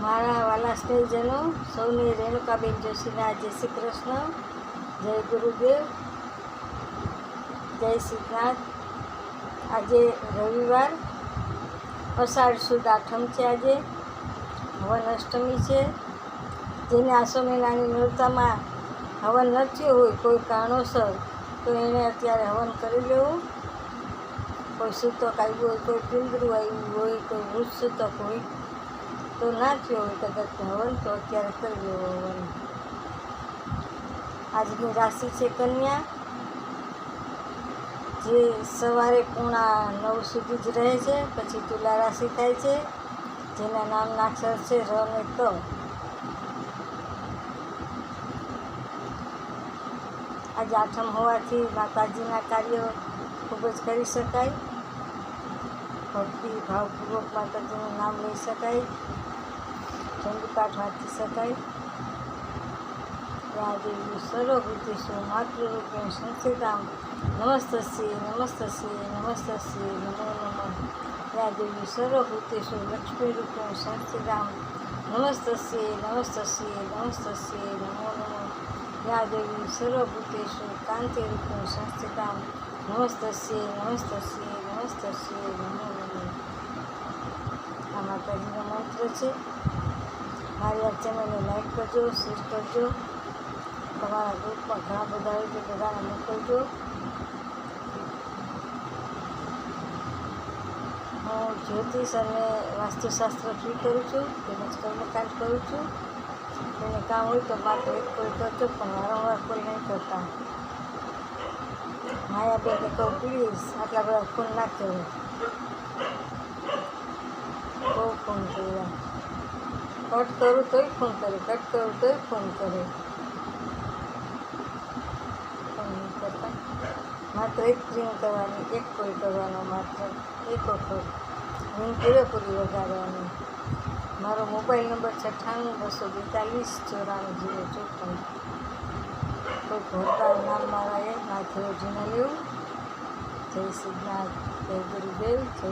મારા વાલા સ્નેહીજનો સૌને રેણુકાબેન જોશીના જય શ્રી કૃષ્ણ, જય ગુરુદેવ, જય શ્રીનાથ આજે રવિવાર, અષાઢ સુદ આઠમ છે આજે હવન અષ્ટમી છે. જેને આસો મહિનાની નૃતામાં હવન ન થયું હોય કોઈ કારણોસર, તો એણે અત્યારે હવન કરી લેવું. કોઈ સૂતક આવ્યું હોય, કોઈ પિંદરું આવ્યું હોય, કોઈ વૃક્ષ સૂતક હોય તો ના થયો હોય કદાચ હોય તો અત્યારે કરી લેવો હવન આજની રાશિ છે કન્યા. જે સવારે પૂણા નવ સુધી જ રહે છે, પછી તુલા રાશિ થાય છે, જેના નામના અક્ષર છે ર ને ત. આજે આઠમ હોવાથી માતાજીના કાર્યો ખૂબ જ કરી શકાય. ભક્તિ, ભાવપૂર્વક માતાજીનું નામ લઈ શકાય. ચંડીપાઠ વાંચી શકાય દેવી સર્વભૂતેષુ માતૃરૂપે સંસ્થિતામ નમસ્તસ્ય નમસ્ત નમસ્તસ્ય, નમો નમઃ. યા દેવી સર્વભૂતેષુ લક્ષ્મીરૂપેણ સંસ્થિતામ નમસ્તસ્ય નમસ્તસ્ય નમસ્તસ્ય, નમો નમઃ. યા દેવી કાંતિરૂપે સંસ્થિતામ નમસ્તસ્ય નમસ્તસ્ય નમસ્તસ્ય નમો નમઃ આ માતાજીનો મંત્ર છે મારી આ ચેનલને લાઈક કરજો શેર કરજો તમારા ગ્રુપમાં ઘણા બધા હોય તો બધાને મોકલજો હું જ્યોતિષ અને વાસ્તુશાસ્ત્ર ફ્રી કરું છું તેમજ કર્મકાંડ કરું છું એને કામ હોય તો માત્ર એક કોઈ કરજો પણ વારંવાર કોઈ નહીં કરતા માયાબેનને કહું પ્લીઝ આટલા બધા ફોન ના કરો બહુ ફોન કર્યા કટ કરું તોય ફોન કરે, કટ કરું તોય ફોન કરે. માત્ર એક રિંગ કરવાની, એક કોઈ કરવાનો માત્ર, એક વખત. હું પૂરેપૂરી વગાડવાની. મારો મોબાઈલ નંબર છે અઠ્ઠાણું, બસો બેતાલીસ, ચોરાણું, જીરો ચોપન. કોઈ ભરતા નામ મારા માથે જીને લેવું જય શ્રીનાથ જય ગુરુદેવ જય